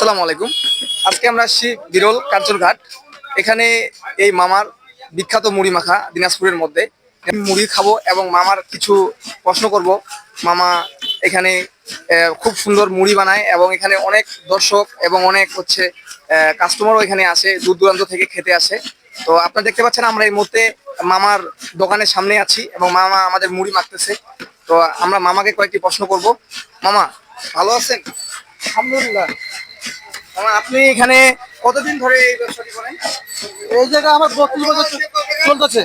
আসসালামু আলাইকুম। আজকে আমরা আসছি বিরল কাঞ্চনঘাট। এখানে এই মামার বিখ্যাত মুড়ি মাখা দিনাজপুরের মধ্যে। মুড়ি খাব এবং মামার কিছু প্রশ্ন করব। মামা এখানে খুব সুন্দর মুড়ি বানায় এবং এখানে অনেক দর্শক এবং অনেক হচ্ছে কাস্টমারও এখানে আসে দূর দূরান্ত থেকে খেতে আসে। তো আপনারা দেখতে পাচ্ছেন আমরা এই মুহূর্তে মামার দোকানের সামনে আছি এবং মামা আমাদের মুড়ি মাখতেছে। তো আমরা মামাকে কয়েকটি প্রশ্ন করব। মামা, ভালো আছেন? আলহামদুলিল্লাহ। আপনি এখানে কতদিন ধরে এই ব্যবসাটি করেন? এই জায়গা আমার বত্রিশ বছর চলতেছে।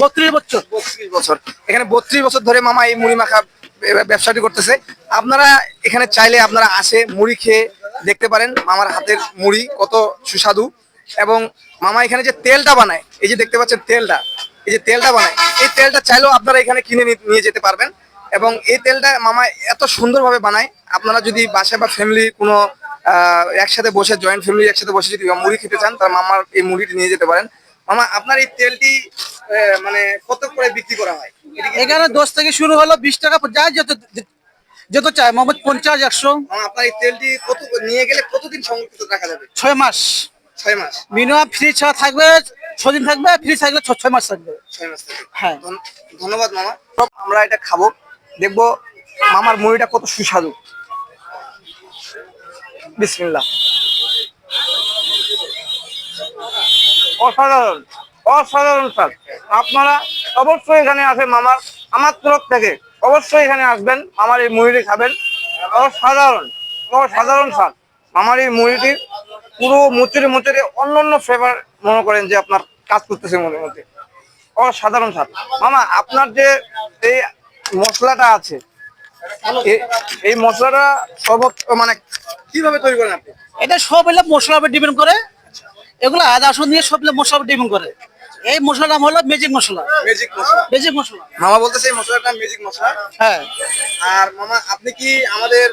বত্রিশ বছর। বত্রিশ বছর। এখানে বত্রিশ বছর ধরে মামা এই মুড়ি মাখা ব্যবসাটি করতেছে। আপনারা এখানে চাইলে আপনারা আসে মুড়ি খেয়ে দেখতে পারেন মামার হাতের মুড়ি কত সুস্বাদু। এবং মামা এখানে যে তেলটা বানায় এই যে দেখতে পাচ্ছেন তেলটা এই যে তেলটা বানায় এই তেলটা চাইলেও আপনারা এখানে কিনে নিয়ে যেতে পারবেন। এবং এই তেলটা মামা এত সুন্দরভাবে বানায় আপনারা যদি বাসায় বা ফ্যামিলি কোনো একসাথে বসে জয়েন্ট ফ্যামিলি একসাথে বসে যদি মুড়ি খেতে চান তাহলে মামার এই মুড়িটি নিয়ে যেতে পারেন। মামা আপনার এই তেলটি মানে কত করে বিক্রি করা হয়? এখানে দশ থেকে শুরু হলো বিশ টাকা যায় যত যত চাই মোহাম্মদ পঞ্চাশ একশো। আপনার এই তেলটি কত নিয়ে গেলে কতদিন সংরক্ষিত রাখা যাবে? ছয় মাস। ছয় মাস। মিনিমাম ফ্রি ছাড়া থাকবে ছদিন থাকবে ফ্রি থাকলে ছয় মাস থাকবে। ছয় মাস থেকে হ্যাঁ। ধন- ধন্যবাদ মামা। আমরা এটা খাব। দেখব মামার মুড়িটা কত সুস্বাদু। বিসমিল্লাহ। অসাধারণ অসাধারণ স্যার। আপনারা অবশ্যই এখানে আসে মামার, আমার তরফ থেকে অবশ্যই এখানে আসবেন, মামার এই মুড়িটি খাবেন। অসাধারণ অসাধারণ স্যার। মামার এই মুড়িটি পুরো মুচুরি মুচুরি অন্য অন্য ফ্লেভার মনে করেন যে আপনার কাজ করতেছে মনের মধ্যে অসাধারণ স্বাদ মামা, আপনার যে এই মশলাটা আছে এই মশলাটা সর্বত মানে কীভাবে তৈরি করেন আপনি? এটা সব এলে মশলা উপর ডিপেন্ড করে। এগুলো আদা রসুন দিয়ে সব উপর ডিপেন্ড করে। এই মশলার নাম হলো ম্যাজিক মশলা। ম্যাজিক মশলা। ম্যাজিক মশলা। মামা বলতেছে এই মশলাটা ম্যাজিক মশলা। হ্যাঁ। আর মামা আপনি কি আমাদের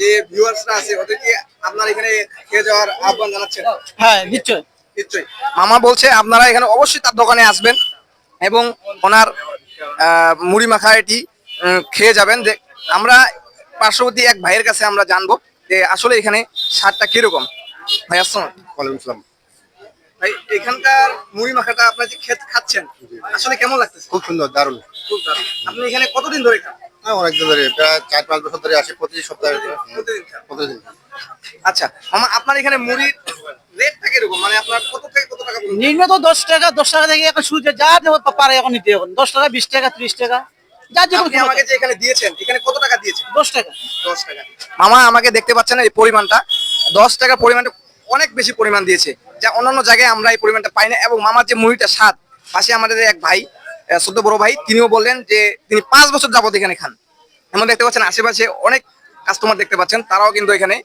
যে ভিউয়ার্সরা আছে ওদেরকে আপনার এখানে খেয়ে যাওয়ার আহ্বান জানাচ্ছেন? হ্যাঁ নিশ্চয় নিশ্চয়ই। মামা বলছে আপনারা এখানে অবশ্যই তার দোকানে আসবেন এবং ওনার আহ, মুড়ি মাখা এটি খেয়ে যাবেন। আমরা পার্শ্ববর্তী এক ভাইয়ের কাছে আমরা জানব যে আসলে এখানে সারটা কীরকম। ভাই আসসালাম ওয়ালাইকুম আসসালাম ভাই এখানকার মুড়ি মাখাটা আপনার যে খেত খাচ্ছেন আসলে কেমন লাগতেছে? খুব সুন্দর দারুণ। খুব দারুণ। আপনি এখানে কতদিন ধরে খান? হ্যাঁ অনেকদিন ধরে প্রায় চার পাঁচ বছর ধরে আসে প্রতি সপ্তাহে। প্রতিদিন আচ্ছা মামা আপনার এখানে মুড়ির রেটটা কীরকম? মানে আপনার কত থেকে কত টাকা পর্যন্ত? নিম্ন তো দশ টাকা দশ টাকা থেকে এখন শুরু যা দেবো পারে এখন নিতে এখন দশ টাকা বিশ টাকা ত্রিশ টাকা। যা যে আপনি আমাকে যে এখানে দিয়েছেন এখানে কত টাকা দিয়েছেন? দশ টাকা। দশ টাকা। মামা আমাকে দেখতে পাচ্ছেন এই পরিমাণটা। দশ টাকা পরিমাণটা অনেক বেশি পরিমাণ দিয়েছে। যা অন্যান্য জায়গায় আমরা এই পরিমাণটা পাই না। এবং মামার যে মুড়িটা স্বাদ পাশে আমাদের এক ভাই সদ্য বড় ভাই তিনিও বললেন যে তিনি পাঁচ বছর যাবত এখানে খান। এমন দেখতে পাচ্ছেন আশেপাশে অনেক কাস্টমার দেখতে পাচ্ছেন তারাও কিন্তু এখানে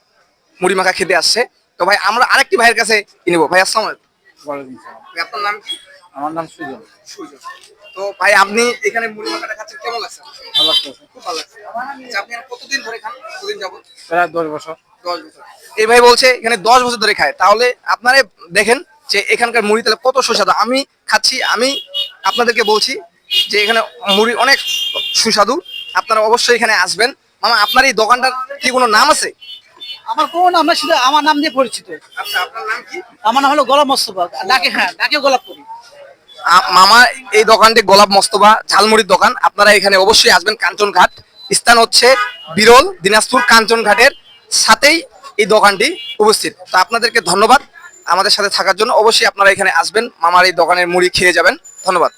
মুড়ি মাখা খেতে আসছে। তো ভাই আমরা আরেকটি ভাইয়ের কাছে কিনব। ভাই আসসালাম আপনার নাম কি? আমার নাম সুজন। সুজন। তো ভাই আপনি এখানে মুড়ি মাখাটা খাচ্ছেন কেমন লাগছে? ভালো লাগতেছে। খুব ভালো লাগছে। আচ্ছা, আপনি কতদিন ধরে খান? কতদিন যাবত প্রায় দশ বছর। দশ বছর। এই ভাই বলছে এখানে দশ বছর ধরে খায়। তাহলে আপনারা দেখেন যে এখানকার মুড়ি তাহলে কত সুস্বাদু। আমি খাচ্ছি আমি আপনাদেরকে বলছি যে এখানে মুড়ি অনেক সুস্বাদু। আপনারা অবশ্যই এখানে আসবেন। মামা আপনার এই দোকানটার কি কোনো নাম আছে? আমার কোন নাম না শুধু আমার নাম দিয়ে পরিচিত। আচ্ছা আপনার নাম কি? আমার নাম হলো গোলাপ মোস্তফা। ডাকে হ্যাঁ ডাকে গোলাপ করি। মামা, এই দোকানটি গোলাপ মস্তবা ঝালমুড়ির দোকান। আপনারা এখানে অবশ্যই আসবেন কাঞ্চনঘাট স্থান হচ্ছে বিরল দিনাজপুর কাঞ্চনঘাটের সাথেই এই দোকানটি উপস্থিত। তো আপনাদেরকে ধন্যবাদ। আমাদের সাথে থাকার জন্য অবশ্যই আপনারা এখানে আসবেন। মামার এই দোকানের মুড়ি খেয়ে যাবেন। ধন্যবাদ।